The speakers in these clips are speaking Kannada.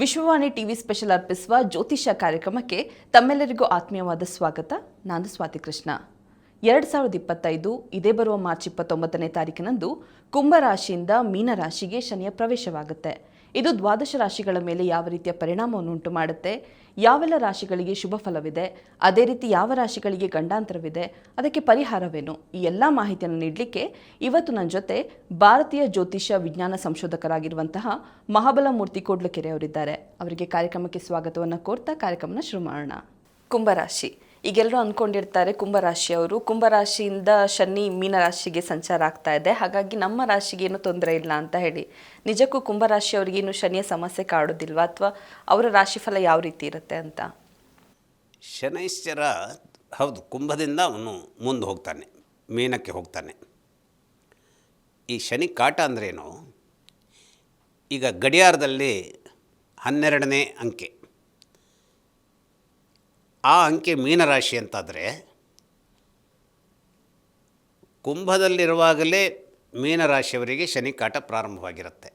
ವಿಶ್ವವಾಣಿ ಟಿವಿ ಸ್ಪೆಷಲ್ ಅರ್ಪಿಸುವ ಜ್ಯೋತಿಷ ಕಾರ್ಯಕ್ರಮಕ್ಕೆ ತಮ್ಮೆಲ್ಲರಿಗೂ ಆತ್ಮೀಯವಾದ ಸ್ವಾಗತ. ನಾನು ಸ್ವಾತಿ ಕೃಷ್ಣ. ಎರಡು ಸಾವಿರದ ಇಪ್ಪತ್ತೈದು, ಇದೇ ಬರುವ ಮಾರ್ಚ್ ಇಪ್ಪತ್ತೊಂಬತ್ತನೇ ತಾರೀಕಿನಂದು ಕುಂಭರಾಶಿಯಿಂದ ಮೀನರಾಶಿಗೆ ಶನಿಯ ಪ್ರವೇಶವಾಗುತ್ತೆ. ಇದು ದ್ವಾದಶ ರಾಶಿಗಳ ಮೇಲೆ ಯಾವ ರೀತಿಯ ಪರಿಣಾಮವನ್ನು ಉಂಟು ಮಾಡುತ್ತೆ? ಯಾವೆಲ್ಲ ರಾಶಿಗಳಿಗೆ ಶುಭ ಫಲವಿದೆ? ಅದೇ ರೀತಿ ಯಾವ ರಾಶಿಗಳಿಗೆ ಗಂಡಾಂತರವಿದೆ? ಅದಕ್ಕೆ ಪರಿಹಾರವೇನು? ಈ ಎಲ್ಲ ಮಾಹಿತಿಯನ್ನು ನೀಡಲಿಕ್ಕೆ ಇವತ್ತು ನನ್ನ ಜೊತೆ ಭಾರತೀಯ ಜ್ಯೋತಿಷ್ಯ ವಿಜ್ಞಾನ ಸಂಶೋಧಕರಾಗಿರುವಂತಹ ಮಹಾಬಲಮೂರ್ತಿ ಕೋಡ್ಲಕೆರೆ ಅವರಿದ್ದಾರೆ. ಅವರಿಗೆ ಕಾರ್ಯಕ್ರಮಕ್ಕೆ ಸ್ವಾಗತವನ್ನು ಕೋರ್ತಾ ಕಾರ್ಯಕ್ರಮನ ಶುರು ಮಾಡೋಣ. ಕುಂಭರಾಶಿ ಈಗೆಲ್ಲರೂ ಅಂದ್ಕೊಂಡಿರ್ತಾರೆ ಕುಂಭರಾಶಿಯವರು ಕುಂಭರಾಶಿಯಿಂದ ಶನಿ ಮೀನರಾಶಿಗೆ ಸಂಚಾರ ಆಗ್ತಾ ಇದೆ. ಹಾಗಾಗಿ ನಮ್ಮ ರಾಶಿಗೆ ಏನು ತೊಂದರೆ ಇಲ್ಲ ಅಂತ ಹೇಳಿ. ನಿಜಕ್ಕೂ ಕುಂಭರಾಶಿಯವರಿಗೇನು ಶನಿಯ ಸಮಸ್ಯೆ ಕಾಡೋದಿಲ್ವಾ? ಅಥವಾ ಅವರ ರಾಶಿಫಲ ಯಾವ ರೀತಿ ಇರುತ್ತೆ ಅಂತ? ಶನೈಶ್ಚರ, ಹೌದು, ಕುಂಭದಿಂದ ಅವನು ಮುಂದೆ ಹೋಗ್ತಾನೆ, ಮೀನಕ್ಕೆ ಹೋಗ್ತಾನೆ. ಈ ಶನಿ ಕಾಟ ಅಂದ್ರೇನು? ಈಗ ಗಡಿಯಾರದಲ್ಲಿ ಹನ್ನೆರಡನೇ ಅಂಕೆ. ಆ ಅಂಕೆ ಮೀನರಾಶಿ ಅಂತಾದರೆ ಕುಂಭದಲ್ಲಿರುವಾಗಲೇ ಮೀನರಾಶಿಯವರಿಗೆ ಶನಿ ಕಾಟ ಪ್ರಾರಂಭವಾಗಿರುತ್ತೆ.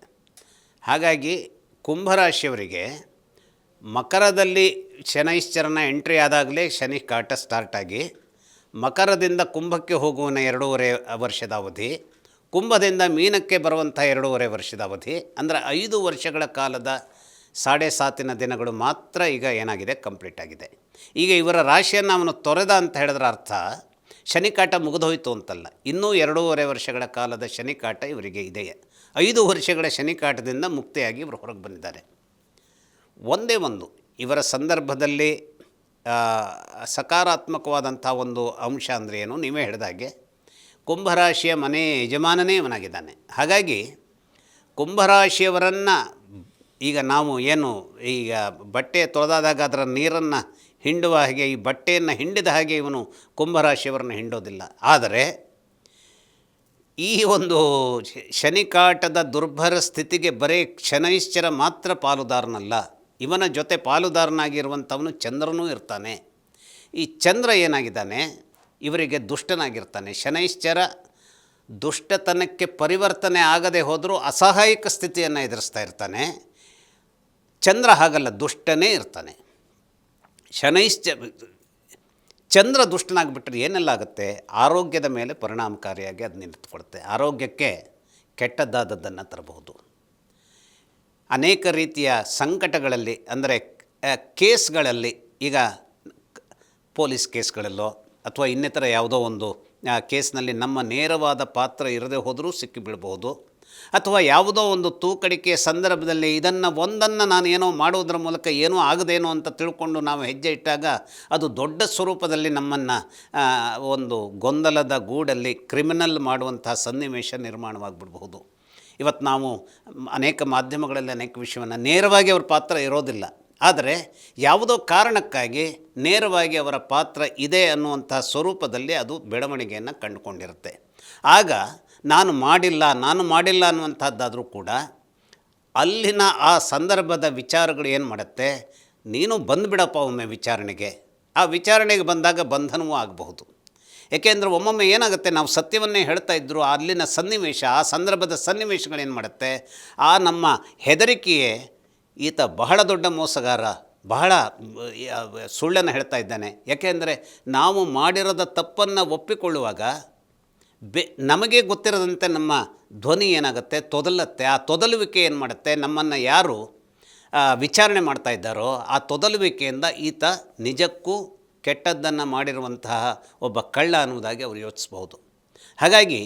ಹಾಗಾಗಿ ಕುಂಭರಾಶಿಯವರಿಗೆ ಮಕರದಲ್ಲಿ ಶನೈಶ್ಚರನ ಎಂಟ್ರಿ ಆದಾಗಲೇ ಶನಿ ಕಾಟ ಸ್ಟಾರ್ಟ್ ಆಗಿ ಮಕರದಿಂದ ಕುಂಭಕ್ಕೆ ಹೋಗುವನ ಎರಡೂವರೆ ವರ್ಷದ ಅವಧಿ, ಕುಂಭದಿಂದ ಮೀನಕ್ಕೆ ಬರುವಂಥ ಎರಡೂವರೆ ವರ್ಷದ ಅವಧಿ, ಅಂದರೆ ಐದು ವರ್ಷಗಳ ಕಾಲದ ಸಾಡೆ ಸಾತಿನ ದಿನಗಳು ಮಾತ್ರ ಈಗ ಏನಾಗಿದೆ? ಕಂಪ್ಲೀಟ್ ಆಗಿದೆ. ಈಗ ಇವರ ರಾಶಿಯನ್ನು ಅವನು ತೊರೆದ ಅಂತ ಹೇಳಿದ್ರ ಅರ್ಥ, ಶನಿಕಾಟ ಮುಗಿದೋಯ್ತು ಅಂತಲ್ಲ. ಇನ್ನೂ ಎರಡೂವರೆ ವರ್ಷಗಳ ಕಾಲದ ಶನಿಕಾಟ ಇವರಿಗೆ ಇದೆ ಐದು ವರ್ಷಗಳ ಶನಿಕಾಟದಿಂದ ಮುಕ್ತಿಯಾಗಿ ಇವರು ಹೊರಗೆ ಬಂದಿದ್ದಾರೆ. ಒಂದೇ ಒಂದು, ಇವರ ಸಂದರ್ಭದಲ್ಲಿ ಸಕಾರಾತ್ಮಕವಾದಂಥ ಒಂದು ಅಂಶ ಅಂದರೆ ಏನು? ನೀವೇ ಹೇಳಿದಾಗೆ ಕುಂಭರಾಶಿಯ ಮನೆ ಯಜಮಾನನೇ ಇವನಾಗಿದ್ದಾನೆ. ಹಾಗಾಗಿ ಕುಂಭರಾಶಿಯವರನ್ನು ಈಗ ನಾವು ಏನು ಈಗ ಬಟ್ಟೆ ತೊಳೆದಾದಾಗ ಅದರ ನೀರನ್ನು ಹಿಂಡುವ ಹಾಗೆ, ಈ ಬಟ್ಟೆಯನ್ನು ಹಿಂಡಿದ ಹಾಗೆ ಇವನು ಕುಂಭರಾಶಿಯವರನ್ನು ಹಿಂಡೋದಿಲ್ಲ. ಆದರೆ ಈ ಒಂದು ಶನಿಕಾಟದ ದುರ್ಭರ ಸ್ಥಿತಿಗೆ ಬರೀ ಕ್ಷಣೈಶ್ಚರ ಮಾತ್ರ ಪಾಲುದಾರನಲ್ಲ. ಇವನ ಜೊತೆ ಪಾಲುದಾರನಾಗಿರುವಂಥವನು ಚಂದ್ರನೂ ಇರ್ತಾನೆ. ಈ ಚಂದ್ರ ಏನಾಗಿದ್ದಾನೆ? ಇವರಿಗೆ ದುಷ್ಟನಾಗಿರ್ತಾನೆ. ಶನೈಶ್ಚರ ದುಷ್ಟತನಕ್ಕೆ ಪರಿವರ್ತನೆ ಆಗದೆ ಹೋದರೂ ಅಸಹಾಯಕ ಸ್ಥಿತಿಯನ್ನು ಎದುರಿಸ್ತಾ ಇರ್ತಾನೆ. ಚಂದ್ರ ಹಾಗಲ್ಲ, ದುಷ್ಟನೇ ಇರ್ತಾನೆ. ಶನೈಶ್ಚ, ಚಂದ್ರ ದುಷ್ಟನಾಗಿಬಿಟ್ರೆ ಏನೆಲ್ಲ ಆಗುತ್ತೆ? ಆರೋಗ್ಯದ ಮೇಲೆ ಪರಿಣಾಮಕಾರಿಯಾಗಿ ಅದು ನಿಂತುಕೊಡುತ್ತೆ ಆರೋಗ್ಯಕ್ಕೆ ಕೆಟ್ಟದ್ದಾದದ್ದನ್ನು ತರಬಹುದು. ಅನೇಕ ರೀತಿಯ ಸಂಕಟಗಳಲ್ಲಿ, ಅಂದರೆ ಕೇಸ್ಗಳಲ್ಲಿ, ಈಗ ಪೊಲೀಸ್ ಕೇಸ್ಗಳಲ್ಲೋ, ಅಥವಾ ಇನ್ನಿತರ ಯಾವುದೋ ಒಂದು ಕೇಸ್ನಲ್ಲಿ ನಮ್ಮ ನೇರವಾದ ಪಾತ್ರ ಇರದೇ ಹೋದರೂ ಸಿಕ್ಕಿಬೀಳ್ಬೋದು ಅಥವಾ ಯಾವುದೋ ಒಂದು ತೂಕಡಿಕೆಯ ಸಂದರ್ಭದಲ್ಲಿ ಇದನ್ನು ಒಂದನ್ನು ನಾನು ಏನೋ ಮಾಡೋದ್ರ ಮೂಲಕ ಏನೂ ಆಗದೇನೋ ಅಂತ ತಿಳ್ಕೊಂಡು ನಾವು ಹೆಜ್ಜೆ ಇಟ್ಟಾಗ ಅದು ದೊಡ್ಡ ಸ್ವರೂಪದಲ್ಲಿ ನಮ್ಮನ್ನು ಒಂದು ಗೊಂದಲದ ಗೂಡಲ್ಲಿ ಕ್ರಿಮಿನಲ್ ಮಾಡುವಂತಹ ಸನ್ನಿವೇಶ ನಿರ್ಮಾಣವಾಗಿಬಿಡಬಹುದು. ಇವತ್ತು ನಾವು ಅನೇಕ ಮಾಧ್ಯಮಗಳಲ್ಲಿ ಅನೇಕ ವಿಷಯವನ್ನು ನೇರವಾಗಿ ಅವ್ರ ಪಾತ್ರ ಇರೋದಿಲ್ಲ. ಆದರೆ ಯಾವುದೋ ಕಾರಣಕ್ಕಾಗಿ ನೇರವಾಗಿ ಅವರ ಪಾತ್ರ ಇದೆ ಅನ್ನುವಂಥ ಸ್ವರೂಪದಲ್ಲಿ ಅದು ಬೆಳವಣಿಗೆಯನ್ನು ಕಂಡುಕೊಂಡಿರುತ್ತೆ. ಆಗ ನಾನು ಮಾಡಿಲ್ಲ ನಾನು ಮಾಡಿಲ್ಲ ಅನ್ನುವಂಥದ್ದಾದರೂ ಕೂಡ ಅಲ್ಲಿನ ಆ ಸಂದರ್ಭದ ವಿಚಾರಗಳು ಏನು ಮಾಡುತ್ತೆ? ನೀನು ಬಂದುಬಿಡಪ್ಪ ಒಮ್ಮೆ ವಿಚಾರಣೆಗೆ. ಆ ವಿಚಾರಣೆಗೆ ಬಂದಾಗ ಬಂಧನವೂ ಆಗಬಹುದು. ಏಕೆಂದರೆ ಒಮ್ಮೊಮ್ಮೆ ಏನಾಗುತ್ತೆ? ನಾವು ಸತ್ಯವನ್ನೇ ಹೇಳ್ತಾ ಇದ್ದರು ಅಲ್ಲಿನ ಸನ್ನಿವೇಶ, ಆ ಸಂದರ್ಭದ ಸನ್ನಿವೇಶಗಳೇನು ಮಾಡುತ್ತೆ? ಆ ನಮ್ಮ ಹೆದರಿಕೆಯೇ ಈತ ಬಹಳ ದೊಡ್ಡ ಮೋಸಗಾರ, ಬಹಳ ಸುಳ್ಳನ್ನು ಹೇಳ್ತಾ ಇದ್ದಾನೆ. ಯಾಕೆಂದರೆ ನಾವು ಮಾಡಿರೋದ ತಪ್ಪನ್ನು ಒಪ್ಪಿಕೊಳ್ಳುವಾಗ ಬೆ, ನಮಗೆ ಗೊತ್ತಿರದಂತೆ ನಮ್ಮ ಧ್ವನಿ ಏನಾಗುತ್ತೆ? ತೊದಲತ್ತೆ. ಆ ತೊದಲುವಿಕೆ ಏನು ಮಾಡುತ್ತೆ? ನಮ್ಮನ್ನು ಯಾರು ವಿಚಾರಣೆ ಮಾಡ್ತಾ ಇದ್ದಾರೋ, ಆ ತೊದಲುವಿಕೆಯಿಂದ ಈತ ನಿಜಕ್ಕೂ ಕೆಟ್ಟದ್ದನ್ನು ಮಾಡಿರುವಂತಹ ಒಬ್ಬ ಕಳ್ಳ ಅನ್ನುವುದಾಗಿ ಅವರು ಯೋಚಿಸ್ಬೋದು ಹಾಗಾಗಿ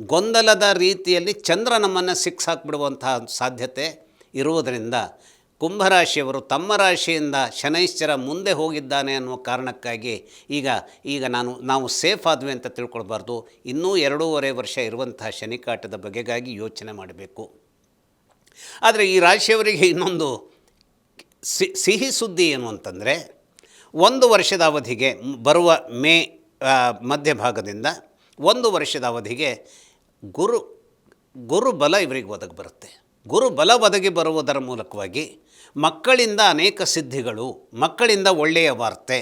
ಗೊಂದಲದ ರೀತಿಯಲ್ಲಿ ಚಂದ್ರ ನಮ್ಮನ್ನು ಸಿಕ್ಸ್ ಹಾಕ್ಬಿಡುವಂತಹ ಸಾಧ್ಯತೆ ಇರುವುದರಿಂದ ಕುಂಭರಾಶಿಯವರು ತಮ್ಮ ರಾಶಿಯಿಂದ ಶನೈಶ್ಚರ ಮುಂದೆ ಹೋಗಿದ್ದಾನೆ ಅನ್ನುವ ಕಾರಣಕ್ಕಾಗಿ ಈಗ ಈಗ ನಾನು, ನಾವು ಸೇಫ್ ಆದ್ವಿ ಅಂತ ತಿಳ್ಕೊಳ್ಬಾರ್ದು. ಇನ್ನೂ ಎರಡೂವರೆ ವರ್ಷ ಇರುವಂತಹ ಶನಿಕಾಟದ ಬಗೆಗಾಗಿ ಯೋಚನೆ ಮಾಡಬೇಕು. ಆದರೆ ಈ ರಾಶಿಯವರಿಗೆ ಇನ್ನೊಂದು ಸಿಹಿ ಸುದ್ದಿ ಏನು ಅಂತಂದರೆ, ಒಂದು ವರ್ಷದ ಅವಧಿಗೆ ಬರುವ ಮೇ ಮಧ್ಯಭಾಗದಿಂದ ಒಂದು ವರ್ಷದ ಅವಧಿಗೆ ಗುರು, ಗುರುಬಲ ಇವರಿಗೆ ಒದಗಿ ಬರುತ್ತೆ. ಗುರುಬಲ ಒದಗಿ ಬರುವುದರ ಮೂಲಕವಾಗಿ ಮಕ್ಕಳಿಂದ ಅನೇಕ ಸಿದ್ಧಿಗಳು, ಮಕ್ಕಳಿಂದ ಒಳ್ಳೆಯ ವಾರ್ತೆ.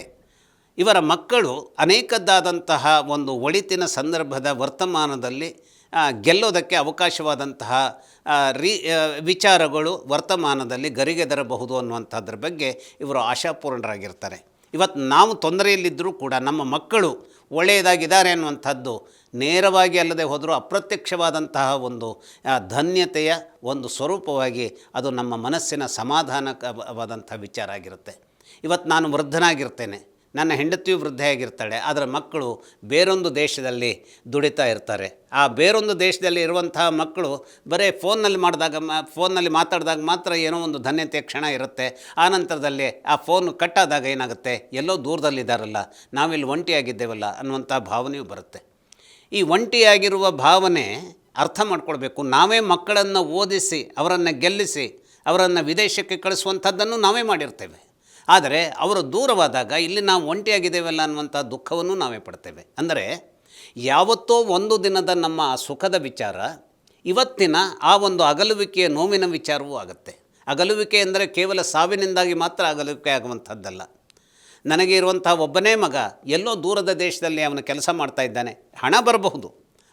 ಇವರ ಮಕ್ಕಳು ಅನೇಕದ್ದಾದಂತಹ ಒಂದು ಒಳಿತಿನ ಸಂದರ್ಭದ ವರ್ತಮಾನದಲ್ಲಿ ಗೆಲ್ಲೋದಕ್ಕೆ ಅವಕಾಶವಾದಂತಹ ರೀ ವಿಚಾರಗಳು ವರ್ತಮಾನದಲ್ಲಿ ಗರಿಗೆದರಬಹುದು ಅನ್ನುವಂಥದ್ರ ಬಗ್ಗೆ ಇವರು ಆಶಾಪೂರ್ಣರಾಗಿರ್ತಾರೆ. ಇವತ್ತು ನಾವು ತೊಂದರೆಯಲ್ಲಿದ್ದರೂ ಕೂಡ ನಮ್ಮ ಮಕ್ಕಳು ಒಳ್ಳೆಯದಾಗಿದ್ದಾರೆ ಅನ್ನುವಂಥದ್ದು ನೇರವಾಗಿ ಅಲ್ಲದೆ ಹೋದರೂ ಅಪ್ರತ್ಯಕ್ಷವಾದಂತಹ ಒಂದು ಧನ್ಯತೆಯ ಒಂದು ಸ್ವರೂಪವಾಗಿ ಅದು ನಮ್ಮ ಮನಸ್ಸಿನ ಸಮಾಧಾನಕವಾದಂಥ ವಿಚಾರ ಆಗಿರುತ್ತೆ. ಇವತ್ತು ನಾನು ವೃದ್ಧನಾಗಿರ್ತೇನೆ. ನನ್ನ ಹೆಂಡತಿಯು ವೃದ್ಧೆಯಾಗಿರ್ತಾಳೆ ಅದರ ಮಕ್ಕಳು ಬೇರೊಂದು ದೇಶದಲ್ಲಿ ದುಡಿತಾ ಇರ್ತಾರೆ. ಆ ಬೇರೊಂದು ದೇಶದಲ್ಲಿ ಇರುವಂತಹ ಮಕ್ಕಳು ಬರೇ ಫೋನ್ನಲ್ಲಿ ಮಾಡಿದಾಗ ಮ, ಫೋನ್ನಲ್ಲಿ ಮಾತಾಡಿದಾಗ ಮಾತ್ರ ಏನೋ ಒಂದು ಧನ್ಯತೆಯ ಕ್ಷಣ ಇರುತ್ತೆ. ಆ ನಂತರದಲ್ಲಿ ಆ ಫೋನ್ ಕಟ್ಟಾದಾಗ ಏನಾಗುತ್ತೆ? ಎಲ್ಲೋ ದೂರದಲ್ಲಿದ್ದಾರಲ್ಲ, ನಾವಿಲ್ಲಿ ಒಂಟಿಯಾಗಿದ್ದೇವಲ್ಲ ಅನ್ನುವಂಥ ಭಾವನೆಯೂ ಬರುತ್ತೆ. ಈ ಒಂಟಿಯಾಗಿರುವ ಭಾವನೆ ಅರ್ಥ ಮಾಡ್ಕೊಳ್ಬೇಕು. ನಾವೇ ಮಕ್ಕಳನ್ನು ಓದಿಸಿ, ಅವರನ್ನು ಗೆಲ್ಲಿಸಿ, ಅವರನ್ನು ವಿದೇಶಕ್ಕೆ ಕಳಿಸುವಂಥದ್ದನ್ನು ನಾವೇ ಮಾಡಿರ್ತೇವೆ. ಆದರೆ ಅವರು ದೂರವಾದಾಗ ಇಲ್ಲಿ ನಾವು ಒಂಟಿಯಾಗಿದ್ದೇವಲ್ಲ ಅನ್ನುವಂಥ ದುಃಖವನ್ನು ನಾವೇ ಪಡ್ತೇವೆ. ಅಂದರೆ ಯಾವತ್ತೋ ಒಂದು ದಿನದ ನಮ್ಮ ಸುಖದ ವಿಚಾರ, ಇವತ್ತಿನ ಆ ಒಂದು ಅಗಲುವಿಕೆಯ ನೋವಿನ ವಿಚಾರವೂ ಆಗುತ್ತೆ. ಅಗಲುವಿಕೆ ಅಂದರೆ ಕೇವಲ ಸಾವಿನಿಂದಾಗಿ ಮಾತ್ರ ಅಗಲುವಿಕೆ ಆಗುವಂಥದ್ದಲ್ಲ. ನನಗೆ ಇರುವಂಥ ಒಬ್ಬನೇ ಮಗ ಎಲ್ಲೋ ದೂರದ ದೇಶದಲ್ಲಿ ಅವನು ಕೆಲಸ ಮಾಡ್ತಾ ಇದ್ದಾನೆ, ಹಣ ಬರಬಹುದು,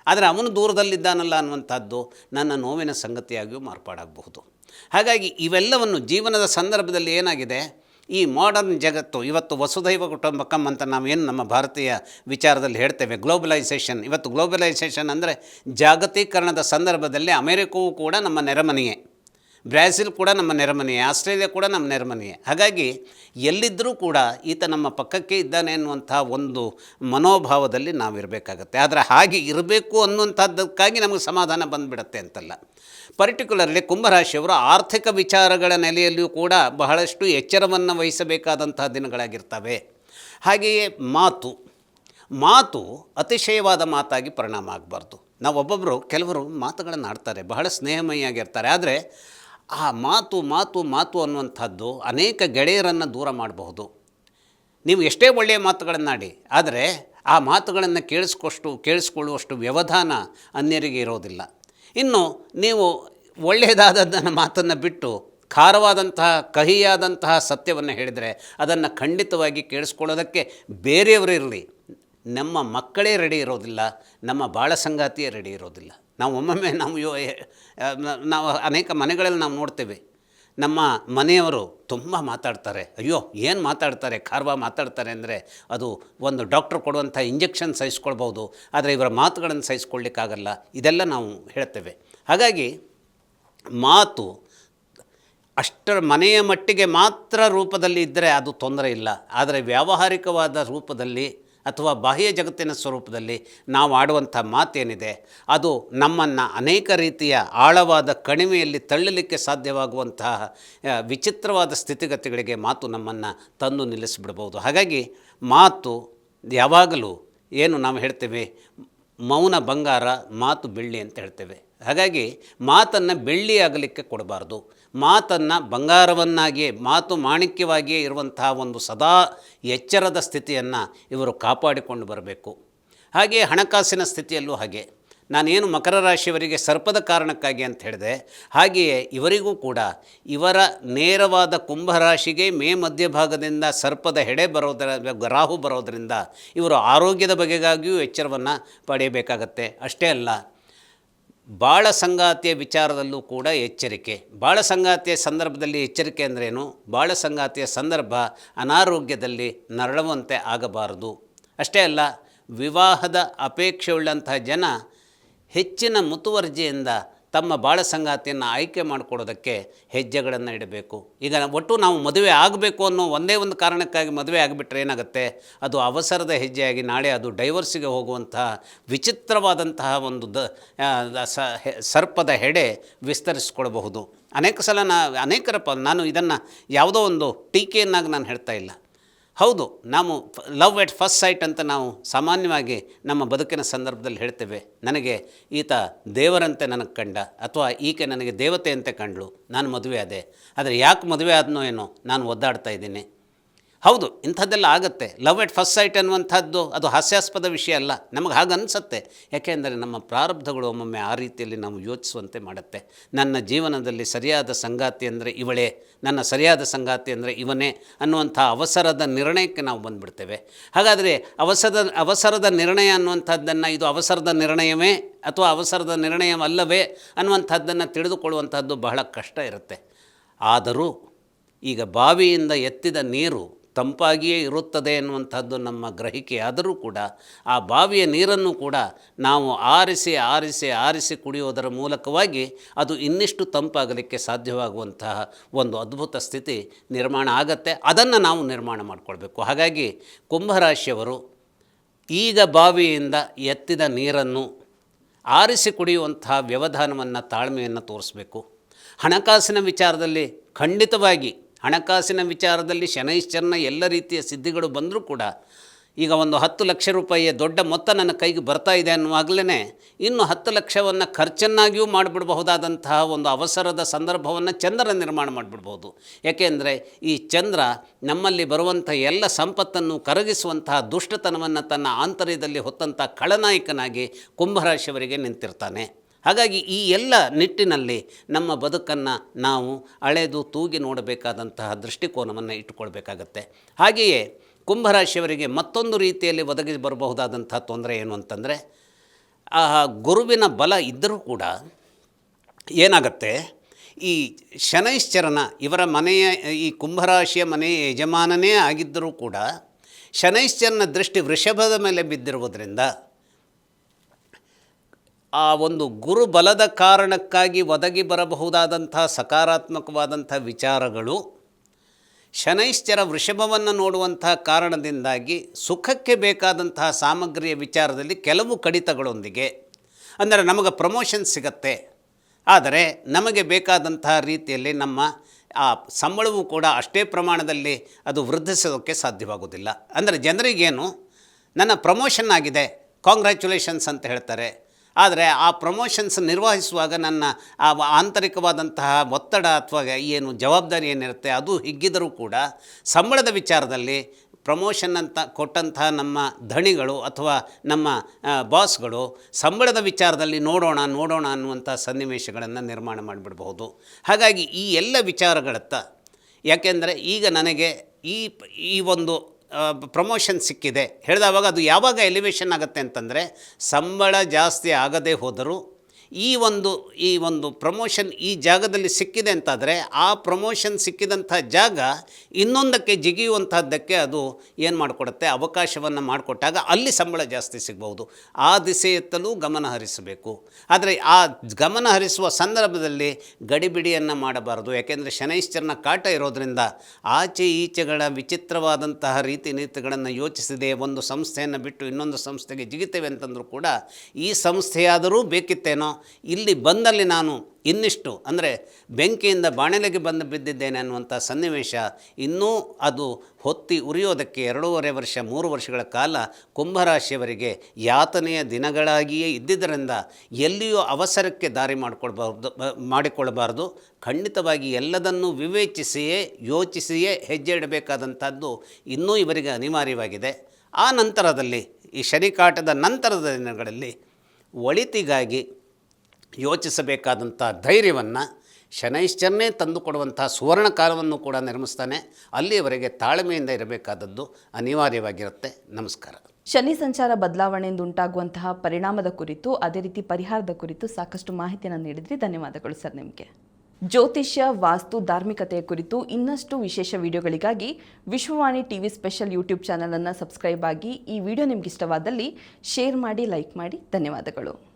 ಆದರೆ ಅವನು ದೂರದಲ್ಲಿದ್ದಾನಲ್ಲ ಅನ್ನುವಂಥದ್ದು ನನ್ನ ನೋವಿನ ಸಂಗತಿಯಾಗಿಯೂ ಮಾರ್ಪಾಡಾಗಬಹುದು. ಹಾಗಾಗಿ ಇವೆಲ್ಲವನ್ನು ಜೀವನದ ಸಂದರ್ಭದಲ್ಲಿ ಏನಾಗಿದೆ? ಈ ಮಾಡರ್ನ್ ಜಗತ್ತು, ಇವತ್ತು ವಸುದೈವ ಕುಟುಂಬಕಂ ಅಂತ ನಾವೇನು ನಮ್ಮ ಭಾರತೀಯ ವಿಚಾರದಲ್ಲಿ ಹೇಳ್ತೇವೆ. ಗ್ಲೋಬಲೈಸೇಷನ್. ಇವತ್ತು ಗ್ಲೋಬಲೈಸೇಷನ್ ಅಂದರೆ ಜಾಗತೀಕರಣದ ಸಂದರ್ಭದಲ್ಲಿ ಅಮೆರಿಕವೂ ಕೂಡ ನಮ್ಮ ನೆರೆಮನೆಯೇ. ಬ್ರಾಝಿಲ್ ಕೂಡ ನಮ್ಮ ನೆರೆಮನೆಯೇ. ಆಸ್ಟ್ರೇಲಿಯಾ ಕೂಡ ನಮ್ಮ ನೆರೆಮನೆಯೇ. ಹಾಗಾಗಿ ಎಲ್ಲಿದ್ದರೂ ಕೂಡ ಈತ ನಮ್ಮ ಪಕ್ಕಕ್ಕೆ ಇದ್ದಾನೆ ಅನ್ನುವಂಥ ಒಂದು ಮನೋಭಾವದಲ್ಲಿ ನಾವು ಇರಬೇಕಾಗತ್ತೆ ಆದರೆ ಹಾಗೆ ಇರಬೇಕು ಅನ್ನುವಂಥದ್ದಕ್ಕಾಗಿ ನಮಗೆ ಸಮಾಧಾನ ಬಂದುಬಿಡತ್ತೆ ಅಂತಲ್ಲ. ಪರ್ಟಿಕ್ಯುಲರ್ಲಿ ಕುಂಭರಾಶಿಯವರು ಆರ್ಥಿಕ ವಿಚಾರಗಳ ನೆಲೆಯಲ್ಲಿಯೂ ಕೂಡ ಬಹಳಷ್ಟು ಎಚ್ಚರವನ್ನು ವಹಿಸಬೇಕಾದಂತಹ ದಿನಗಳಾಗಿರ್ತವೆ. ಹಾಗೆಯೇ ಮಾತು ಮಾತು ಅತಿಶಯವಾದ ಮಾತಾಗಿ ಪರಿಣಾಮ ಆಗಬಾರ್ದು. ನಾವು ಒಬ್ಬೊಬ್ಬರು ಕೆಲವರು ಮಾತುಗಳನ್ನು ಆಡ್ತಾರೆ, ಬಹಳ ಸ್ನೇಹಮಯಿಯಾಗಿರ್ತಾರೆ, ಆದರೆ ಆ ಮಾತು ಮಾತು ಮಾತು ಅನ್ನುವಂಥದ್ದು ಅನೇಕ ಗೆಳೆಯರನ್ನು ದೂರ ಮಾಡಬಹುದು. ನೀವು ಎಷ್ಟೇ ಒಳ್ಳೆಯ ಮಾತುಗಳನ್ನಾಡಿ, ಆದರೆ ಆ ಮಾತುಗಳನ್ನು ಕೇಳಿಸ್ಕೊಷ್ಟು, ಕೇಳಿಸ್ಕೊಳ್ಳುವಷ್ಟು ವ್ಯವಧಾನ ಅನ್ಯರಿಗೆ ಇರೋದಿಲ್ಲ. ಇನ್ನು ನೀವು ಒಳ್ಳೆಯದಾದದ್ದನ್ನು ಮಾತನ್ನು ಬಿಟ್ಟು ಖಾರವಾದಂತಹ, ಕಹಿಯಾದಂತಹ ಸತ್ಯವನ್ನು ಹೇಳಿದರೆ ಅದನ್ನು ಖಂಡಿತವಾಗಿ ಕೇಳಿಸ್ಕೊಳ್ಳೋದಕ್ಕೆ ಬೇರೆಯವರು ಇರಲಿ. ನಮ್ಮ ಮಕ್ಕಳೇ ರೆಡಿ ಇರೋದಿಲ್ಲ, ನಮ್ಮ ಬಾಳ ಸಂಗಾತಿಯೇ ರೆಡಿ ಇರೋದಿಲ್ಲ. ನಾವು ಒಮ್ಮೊಮ್ಮೆ ನಾವು ಯೋ ನಾವು ಅನೇಕ ಮನೆಗಳಲ್ಲಿ ನಾವು ನೋಡ್ತೇವೆ. ನಮ್ಮ ಮನೆಯವರು ತುಂಬ ಮಾತಾಡ್ತಾರೆ. ಅಯ್ಯೋ, ಏನು ಮಾತಾಡ್ತಾರೆ? ಖಾರ್ವಾ ಮಾತಾಡ್ತಾರೆ ಅಂದರೆ ಅದು ಒಂದು ಡಾಕ್ಟ್ರ್ ಕೊಡುವಂಥ ಇಂಜೆಕ್ಷನ್ ಸಹಿಸ್ಕೊಳ್ಬೋದು, ಆದರೆ ಇವರ ಮಾತುಗಳನ್ನು ಸಹಿಸ್ಕೊಳ್ಳಿಕ್ಕಾಗಲ್ಲ ಇದೆಲ್ಲ ನಾವು ಹೇಳ್ತೇವೆ. ಹಾಗಾಗಿ ಮಾತು ಅಷ್ಟರ ಮನೆಯ ಮಟ್ಟಿಗೆ ಮಾತ್ರ ರೂಪದಲ್ಲಿ ಇದ್ದರೆ ಅದು ತೊಂದರೆ ಇಲ್ಲ. ಆದರೆ ವ್ಯಾವಹಾರಿಕವಾದ ರೂಪದಲ್ಲಿ ಅಥವಾ ಬಾಹ್ಯ ಜಗತ್ತಿನ ಸ್ವರೂಪದಲ್ಲಿ ನಾವು ಆಡುವಂಥ ಮಾತೇನಿದೆ, ಅದು ನಮ್ಮನ್ನು ಅನೇಕ ರೀತಿಯ ಆಳವಾದ ಕಣಿವೆಯಲ್ಲಿ ತಳ್ಳಲಿಕ್ಕೆ ಸಾಧ್ಯವಾಗುವಂತಹ ವಿಚಿತ್ರವಾದ ಸ್ಥಿತಿಗತಿಗಳಿಗೆ ಮಾತು ನಮ್ಮನ್ನು ತಂದು ನಿಲ್ಲಿಸಿಬಿಡ್ಬೋದು. ಹಾಗಾಗಿ ಮಾತು ಯಾವಾಗಲೂ ಏನು ನಾವು ಹೇಳ್ತೇವೆ, ಮೌನ ಬಂಗಾರ ಮಾತು ಬೆಳ್ಳಿ ಅಂತ ಹೇಳ್ತೇವೆ. ಹಾಗಾಗಿ ಮಾತನ್ನು ಬೆಳ್ಳಿಯಾಗಲಿಕ್ಕೆ ಕೊಡಬಾರ್ದು. ಮಾತನ್ನು ಬಂಗಾರವನ್ನಾಗಿ ಮಾತು ಮಾಣಿಕ್ಯವಾಗಿಯೇ ಇರುವಂತಹ ಒಂದು ಸದಾ ಎಚ್ಚರದ ಸ್ಥಿತಿಯನ್ನು ಇವರು ಕಾಪಾಡಿಕೊಂಡು ಬರಬೇಕು. ಹಾಗೆ ಹಣಕಾಸಿನ ಸ್ಥಿತಿಯಲ್ಲೂ ಹಾಗೆ. ನಾನೇನು ಮಕರ ರಾಶಿಯವರಿಗೆ ಸರ್ಪದ ಕಾರಣಕ್ಕಾಗಿ ಅಂತ ಹೇಳಿದೆ. ಹಾಗೆಯೇ ಇವರಿಗೂ ಕೂಡ ಇವರ ನೇರವಾದ ಕುಂಭರಾಶಿಗೆ ಮೇ ಮಧ್ಯಭಾಗದಿಂದ ಸರ್ಪದ ಹೆಡೆ ಬರೋದರ, ರಾಹು ಬರೋದರಿಂದ ಇವರು ಆರೋಗ್ಯದ ಬಗೆಗಾಗಿಯೂ ಎಚ್ಚರವನ್ನು ಪಡೆಯಬೇಕಾಗತ್ತೆ. ಅಷ್ಟೇ ಅಲ್ಲ ಬಾಳ ಸಂಗಾತಿಯ ವಿಚಾರದಲ್ಲೂ ಕೂಡ ಎಚ್ಚರಿಕೆ. ಬಾಳ ಸಂಗಾತಿಯ ಸಂದರ್ಭದಲ್ಲಿ ಎಚ್ಚರಿಕೆ ಅಂದ್ರೇನು? ಬಾಳ ಸಂಗಾತಿಯ ಸಂದರ್ಭ ಅನಾರೋಗ್ಯದಲ್ಲಿ ನರಳುವಂತೆ ಆಗಬಾರದು. ಅಷ್ಟೇ ಅಲ್ಲ, ವಿವಾಹದ ಅಪೇಕ್ಷೆಯುಳ್ಳಂತಹ ಜನ ಹೆಚ್ಚಿನ ಮುತುವರ್ಜಿಯಿಂದ ತಮ್ಮ ಬಾಳ ಸಂಗಾತಿಯನ್ನು ಆಯ್ಕೆ ಮಾಡಿಕೊಡೋದಕ್ಕೆ ಹೆಜ್ಜೆಗಳನ್ನು ಇಡಬೇಕು. ಈಗ ಒಟ್ಟು ನಾವು ಮದುವೆ ಆಗಬೇಕು ಅನ್ನೋ ಒಂದೇ ಒಂದು ಕಾರಣಕ್ಕಾಗಿ ಮದುವೆ ಆಗಿಬಿಟ್ರೆ ಏನಾಗುತ್ತೆ? ಅದು ಅವಸರದ ಹೆಜ್ಜೆಯಾಗಿ ನಾಳೆ ಅದು ಡೈವರ್ಸಿಗೆ ಹೋಗುವಂತಹ ವಿಚಿತ್ರವಾದಂತಹ ಒಂದು ದ ಸರ್ಪದ ಹೆಡೆ ವಿಸ್ತರಿಸ್ಕೊಳ್ಬಹುದು. ಅನೇಕ ಸಲ ನಾ ಅನೇಕರ ಪ ನಾನು ಇದನ್ನು ಯಾವುದೋ ಒಂದು ಟೀಕೆಯನ್ನಾಗಿ ನಾನು ಹೇಳ್ತಾ ಇಲ್ಲ. ಹೌದು, ನಾವು ಲವ್ ಎಟ್ ಫಸ್ಟ್ ಸೈಟ್ ಅಂತ ನಾವು ಸಾಮಾನ್ಯವಾಗಿ ನಮ್ಮ ಬದುಕಿನ ಸಂದರ್ಭದಲ್ಲಿ ಹೇಳ್ತೇವೆ. ನನಗೆ ಈತ ದೇವರಂತೆ ನನಗೆ ಕಂಡ, ಅಥವಾ ಈಕೆ ನನಗೆ ದೇವತೆಯಂತೆ ಕಂಡಳು, ನಾನು ಮದುವೆ ಆದೆ. ಆದರೆ ಯಾಕೆ ಮದುವೆ ಆದನೋ ಏನೋ, ನಾನು ಒದ್ದಾಡ್ತಾ ಇದ್ದೀನಿ. ಹೌದು, ಇಂಥದ್ದೆಲ್ಲ ಆಗುತ್ತೆ. ಲವ್ ಎಟ್ ಫಸ್ಟ್ ಸೈಟ್ ಅನ್ನುವಂಥದ್ದು ಅದು ಹಾಸ್ಯಾಸ್ಪದ ವಿಷಯ ಅಲ್ಲ. ನಮಗೆ ಹಾಗೆ ಅನಿಸುತ್ತೆ ಯಾಕೆಂದರೆ ನಮ್ಮ ಪ್ರಾರಬ್ಧಗಳು ಒಮ್ಮೊಮ್ಮೆ ಆ ರೀತಿಯಲ್ಲಿ ನಾವು ಯೋಚಿಸುವಂತೆ ಮಾಡುತ್ತೆ. ನನ್ನ ಜೀವನದಲ್ಲಿ ಸರಿಯಾದ ಸಂಗಾತಿ ಅಂದರೆ ಇವಳೇ, ನನ್ನ ಸರಿಯಾದ ಸಂಗಾತಿ ಅಂದರೆ ಇವನೇ ಅನ್ನುವಂಥ ಅವಸರದ ನಿರ್ಣಯಕ್ಕೆ ನಾವು ಬಂದುಬಿಡ್ತೇವೆ. ಹಾಗಾದರೆ ಅವಸರದ ಅವಸರದ ನಿರ್ಣಯ ಅನ್ನುವಂಥದ್ದನ್ನು ಇದು ಅವಸರದ ನಿರ್ಣಯವೇ ಅಥವಾ ಅವಸರದ ನಿರ್ಣಯವಲ್ಲವೇ ಅನ್ನುವಂಥದ್ದನ್ನು ತಿಳಿದುಕೊಳ್ಳುವಂಥದ್ದು ಬಹಳ ಕಷ್ಟ ಇರುತ್ತೆ. ಆದರೂ ಈಗ ಬಾವಿಯಿಂದ ಎತ್ತಿದ ನೀರು ತಂಪಾಗಿಯೇ ಇರುತ್ತದೆ ಎನ್ನುವಂಥದ್ದು ನಮ್ಮ ಗ್ರಹಿಕೆ. ಆದರೂ ಕೂಡ ಆ ಬಾವಿಯ ನೀರನ್ನು ಕೂಡ ನಾವು ಆರಿಸಿ ಆರಿಸಿ ಆರಿಸಿ ಕುಡಿಯೋದರ ಮೂಲಕವಾಗಿ ಅದು ಇನ್ನಿಷ್ಟು ತಂಪಾಗಲಿಕ್ಕೆ ಸಾಧ್ಯವಾಗುವಂತಹ ಒಂದು ಅದ್ಭುತ ಸ್ಥಿತಿ ನಿರ್ಮಾಣ ಆಗತ್ತೆ. ಅದನ್ನು ನಾವು ನಿರ್ಮಾಣ ಮಾಡಿಕೊಳ್ಬೇಕು. ಹಾಗಾಗಿ ಕುಂಭರಾಶಿಯವರು ಈಗ ಬಾವಿಯಿಂದ ಎತ್ತಿದ ನೀರನ್ನು ಆರಿಸಿ ಕುಡಿಯುವಂತಹ ವ್ಯವಧಾನವನ್ನು ತಾಳ್ಮೆಯನ್ನು ತೋರಿಸಬೇಕು. ಹಣಕಾಸಿನ ವಿಚಾರದಲ್ಲಿ ಖಂಡಿತವಾಗಿ ಹಣಕಾಸಿನ ವಿಚಾರದಲ್ಲಿ ಶನೈಶ್ಚರನ ಎಲ್ಲ ರೀತಿಯ ಸಿದ್ಧಿಗಳು ಬಂದರೂ ಕೂಡ ಈಗ ಒಂದು ಹತ್ತು ಲಕ್ಷ ರೂಪಾಯಿಯ ದೊಡ್ಡ ಮೊತ್ತ ನನ್ನ ಕೈಗೆ ಬರ್ತಾ ಇದೆ ಅನ್ನುವಾಗಲೇ ಇನ್ನು ಹತ್ತು ಲಕ್ಷವನ್ನು ಖರ್ಚನ್ನಾಗಿಯೂ ಮಾಡಿಬಿಡಬಹುದಾದಂತಹ ಒಂದು ಅವಸರದ ಸಂದರ್ಭವನ್ನು ಚಂದ್ರ ನಿರ್ಮಾಣ ಮಾಡಿಬಿಡ್ಬೋದು. ಯಾಕೆಂದರೆ ಈ ಚಂದ್ರ ನಮ್ಮಲ್ಲಿ ಬರುವಂಥ ಎಲ್ಲ ಸಂಪತ್ತನ್ನು ಕರಗಿಸುವಂತಹ ದುಷ್ಟತನವನ್ನು ತನ್ನ ಆಂತರ್ಯದಲ್ಲಿ ಹೊತ್ತಂಥ ಖಳನಾಯಕನಾಗಿ ಕುಂಭರಾಶಿಯವರಿಗೆ ನಿಂತಿರ್ತಾನೆ. ಹಾಗಾಗಿ ಈ ಎಲ್ಲ ನಿಟ್ಟಿನಲ್ಲಿ ನಮ್ಮ ಬದುಕನ್ನು ನಾವು ಅಳೆದು ತೂಗಿ ನೋಡಬೇಕಾದಂತಹ ದೃಷ್ಟಿಕೋನವನ್ನು ಇಟ್ಟುಕೊಳ್ಬೇಕಾಗತ್ತೆ. ಹಾಗೆಯೇ ಕುಂಭರಾಶಿಯವರಿಗೆ ಮತ್ತೊಂದು ರೀತಿಯಲ್ಲಿ ಒದಗಿ ಬರಬಹುದಾದಂಥ ತೊಂದರೆ ಏನು ಅಂತಂದರೆ ಆ ಗುರುವಿನ ಬಲ ಇದ್ದರೂ ಕೂಡ ಏನಾಗತ್ತೆ, ಈ ಶನೈಶ್ಚರನ ಇವರ ಮನೆಯ, ಈ ಕುಂಭರಾಶಿಯ ಮನೆಯ ಯಜಮಾನನೇ ಆಗಿದ್ದರೂ ಕೂಡ ಶನೈಶ್ಚರನ ದೃಷ್ಟಿ ವೃಷಭದ ಮೇಲೆ ಬಿದ್ದಿರುವುದರಿಂದ ಆ ಒಂದು ಗುರುಬಲದ ಕಾರಣಕ್ಕಾಗಿ ಒದಗಿ ಬರಬಹುದಾದಂಥ ಸಕಾರಾತ್ಮಕವಾದಂಥ ವಿಚಾರಗಳು, ಶನೈಶ್ಚರ ವೃಷಭವನ್ನು ನೋಡುವಂಥ ಕಾರಣದಿಂದಾಗಿ ಸುಖಕ್ಕೆ ಬೇಕಾದಂತಹ ಸಾಮಗ್ರಿಯ ವಿಚಾರದಲ್ಲಿ ಕೆಲವು ಕಡಿತಗಳೊಂದಿಗೆ, ಅಂದರೆ ನಮಗೆ ಪ್ರಮೋಷನ್ ಸಿಗತ್ತೆ, ಆದರೆ ನಮಗೆ ಬೇಕಾದಂತಹ ರೀತಿಯಲ್ಲಿ ನಮ್ಮ ಆ ಸಂಬಳವೂ ಕೂಡ ಅಷ್ಟೇ ಪ್ರಮಾಣದಲ್ಲಿ ಅದು ವೃದ್ಧಿಸೋದಕ್ಕೆ ಸಾಧ್ಯವಾಗೋದಿಲ್ಲ ಅಂದರೆ ಜನರಿಗೇನು, ನನ್ನ ಪ್ರಮೋಷನ್ ಆಗಿದೆ, ಕಾಂಗ್ರ್ಯಾಚುಲೇಷನ್ಸ್ ಅಂತ ಹೇಳ್ತಾರೆ ಆದರೆ ಆ ಪ್ರಮೋಷನ್ಸ್ ನಿರ್ವಹಿಸುವಾಗ ನನ್ನ ಆ ಆಂತರಿಕವಾದಂತಹ ಒತ್ತಡ ಅಥವಾ ಏನು ಜವಾಬ್ದಾರಿ ಏನಿರುತ್ತೆ, ಅದು ಹಿಗ್ಗಿದರೂ ಕೂಡ ಸಂಬಳದ ವಿಚಾರದಲ್ಲಿ ಪ್ರಮೋಷನ್ ಅಂತ ಕೊಟ್ಟಂತಹ ನಮ್ಮ ಧಣಿಗಳು ಅಥವಾ ನಮ್ಮ ಬಾಸ್ಗಳು ಸಂಬಳದ ವಿಚಾರದಲ್ಲಿ ನೋಡೋಣ ನೋಡೋಣ ಅನ್ನುವಂಥ ಸನ್ನಿವೇಶಗಳನ್ನು ನಿರ್ಮಾಣ ಮಾಡಿಬಿಡ್ಬಹುದು. ಹಾಗಾಗಿ ಈ ಎಲ್ಲ ವಿಚಾರಗಳತ್ತ, ಯಾಕೆಂದರೆ ಈಗ ನನಗೆ ಈ ಈ ಒಂದು ಪ್ರಮೋಷನ್ ಸಿಕ್ಕಿದೆ. ಹೇಳಿದವಾಗ ಅದು ಯಾವಾಗ ಎಲಿವೇಶನ್ ಆಗುತ್ತೆ ಅಂತಂದರೆ ಸಂಬಳ ಜಾಸ್ತಿ ಆಗದೇ ಹೋದರೂ ಈ ಒಂದು ಈ ಒಂದು ಪ್ರಮೋಷನ್ ಈ ಜಾಗದಲ್ಲಿ ಸಿಕ್ಕಿದೆ ಅಂತಾದರೆ ಆ ಪ್ರಮೋಷನ್ ಸಿಕ್ಕಿದಂಥ ಜಾಗ ಇನ್ನೊಂದಕ್ಕೆ ಜಿಗಿಯುವಂಥದ್ದಕ್ಕೆ ಅದು ಏನು ಮಾಡಿಕೊಡುತ್ತೆ? ಅವಕಾಶವನ್ನು ಮಾಡಿಕೊಟ್ಟಾಗ ಅಲ್ಲಿ ಸಂಬಳ ಜಾಸ್ತಿ ಸಿಗ್ಬೋದು ಆ ದಿಸೆಯತ್ತಲೂ ಗಮನ ಹರಿಸಬೇಕು. ಆದರೆ ಆ ಗಮನ ಹರಿಸುವ ಸಂದರ್ಭದಲ್ಲಿ ಗಡಿಬಿಡಿಯನ್ನು ಮಾಡಬಾರದು. ಯಾಕೆಂದರೆ ಶನೈಶ್ಚರನ ಕಾಟ ಇರೋದರಿಂದ ಆಚೆ ಈಚೆಗಳ ವಿಚಿತ್ರವಾದಂತಹ ರೀತಿ ನೀತಿಗಳನ್ನು ಯೋಚಿಸಿದೆ ಒಂದು ಸಂಸ್ಥೆಯನ್ನು ಬಿಟ್ಟು ಇನ್ನೊಂದು ಸಂಸ್ಥೆಗೆ ಜಿಗಿತೇವೆ ಅಂತಂದರೂ ಕೂಡ ಈ ಸಂಸ್ಥೆಯಾದರೂ ಬೇಕಿತ್ತೇನೋ? ಇಲ್ಲಿ ಬಂದಲ್ಲಿ ನಾನು ಇನ್ನಿಷ್ಟು, ಅಂದರೆ ಬೆಂಕಿಯಿಂದ ಬಾಣಲೆಗೆ ಬಂದು ಬಿದ್ದಿದ್ದೇನೆ ಅನ್ನುವಂಥ ಸನ್ನಿವೇಶ ಇನ್ನೂ ಅದು ಹೊತ್ತಿ ಉರಿಯೋದಕ್ಕೆ ಎರಡೂವರೆ ವರ್ಷ, ಮೂರು ವರ್ಷಗಳ ಕಾಲ ಕುಂಭರಾಶಿಯವರಿಗೆ ಯಾತನೆಯ ದಿನಗಳಾಗಿಯೇ ಇದ್ದಿದ್ದರಿಂದ ಎಲ್ಲಿಯೂ ಅವಸರಕ್ಕೆ ದಾರಿ ಮಾಡಿಕೊಳ್ಬಾರ್ದು ಮಾಡಿಕೊಳ್ಳಬಾರ್ದು. ಖಂಡಿತವಾಗಿ ಎಲ್ಲದನ್ನೂ ವಿವೇಚಿಸಿಯೇ, ಯೋಚಿಸಿಯೇ ಹೆಜ್ಜೆ ಇಡಬೇಕಾದಂಥದ್ದು ಇನ್ನೂ ಇವರಿಗೆ ಅನಿವಾರ್ಯವಾಗಿದೆ. ಆ ನಂತರದಲ್ಲಿ, ಈ ಶನಿಕಾಟದ ನಂತರದ ದಿನಗಳಲ್ಲಿ ಒಳಿತಿಗಾಗಿ ಯೋಚಿಸಬೇಕಾದಂಥ ಧೈರ್ಯವನ್ನು ಶನೈಶ್ಚರನೇ ತಂದುಕೊಡುವಂಥ ಸುವರ್ಣ ಕಾಲವನ್ನು ಕೂಡ ನಿರ್ಮಿಸ್ತಾನೆ. ಅಲ್ಲಿಯವರೆಗೆ ತಾಳ್ಮೆಯಿಂದ ಇರಬೇಕಾದದ್ದು ಅನಿವಾರ್ಯವಾಗಿರುತ್ತೆ. ನಮಸ್ಕಾರ. ಶನಿ ಸಂಚಾರ ಬದಲಾವಣೆಯಿಂದ ಉಂಟಾಗುವಂತಹ ಪರಿಣಾಮದ ಕುರಿತು, ಅದೇ ರೀತಿ ಪರಿಹಾರದ ಕುರಿತು ಸಾಕಷ್ಟು ಮಾಹಿತಿಯನ್ನು ನೀಡಿದ್ರಿ. ಧನ್ಯವಾದಗಳು ಸರ್ ನಿಮಗೆ. ಜ್ಯೋತಿಷ್ಯ, ವಾಸ್ತು, ಧಾರ್ಮಿಕತೆಯ ಕುರಿತು ಇನ್ನಷ್ಟು ವಿಶೇಷ ವಿಡಿಯೋಗಳಿಗಾಗಿ ವಿಶ್ವವಾಣಿ ಟಿವಿ ಸ್ಪೆಷಲ್ ಯೂಟ್ಯೂಬ್ ಚಾನಲನ್ನು ಸಬ್ಸ್ಕ್ರೈಬ್ ಆಗಿ ಈ ವಿಡಿಯೋ ನಿಮಗಿಷ್ಟವಾದಲ್ಲಿ ಶೇರ್ ಮಾಡಿ, ಲೈಕ್ ಮಾಡಿ. ಧನ್ಯವಾದಗಳು.